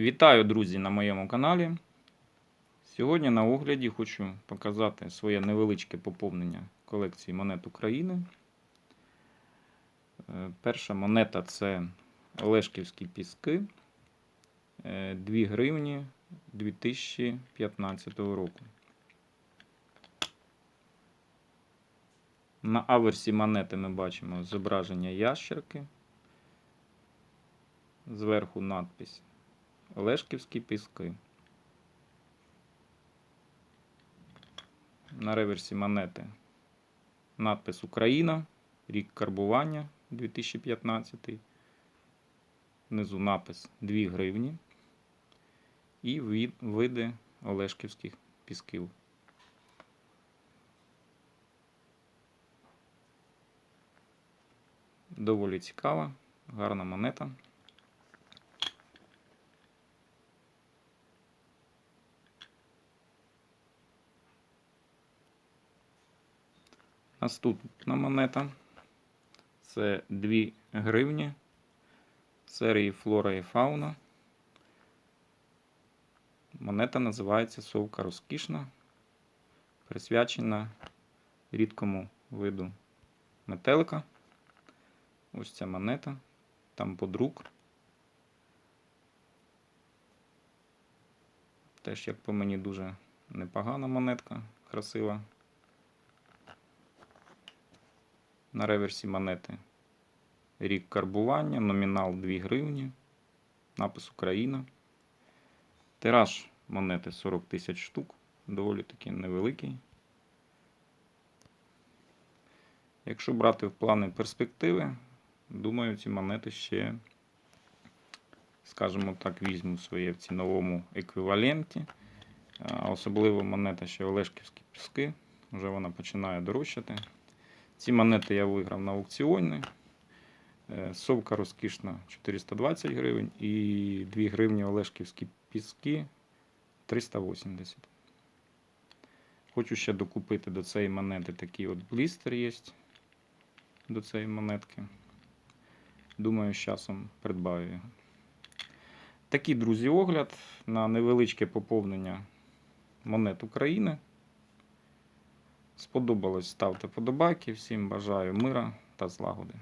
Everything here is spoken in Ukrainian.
Вітаю, друзі, на моєму каналі. Сьогодні на огляді хочу показати своє невеличке поповнення колекції монет України. Е, Перша монета це Олешківські піски 2 гривні 2015 року. На аверсі монети ми бачимо зображення ящерки. Зверху надпись Олешківські піски. На реверсі монети надпис Україна, рік карбування 2015. Внизу напис 2 гривні. І види Олешківських пісків. Доволі цікава, гарна монета. Наступна монета це 2 гривні серії Флора і Фауна. Монета називається Совка розкішна, присвячена рідкому виду метелика. Ось ця монета, там подрук. Теж, як по мені, дуже непогана монетка, красива. На реверсі монети рік карбування, номінал 2 гривні, напис Україна. Тираж монети 40 тисяч штук, доволі таки невеликий. Якщо брати в плани перспективи, думаю, ці монети ще, скажімо так, візьму своє в ціновому еквіваленті. Особливо монета ще Олешківські піски. Вже вона починає дорожчати. Ці монети я виграв на аукціоні. Е, Совка розкішна 420 гривень і 2 гривні Олешківські піски 380. Хочу ще докупити до цієї монети такий от блістер є. До цієї монетки. Думаю, з часом придбаю його. Такий, друзі, огляд на невеличке поповнення монет України. Сподобалось, ставте подобайки. Всім бажаю мира та злагоди.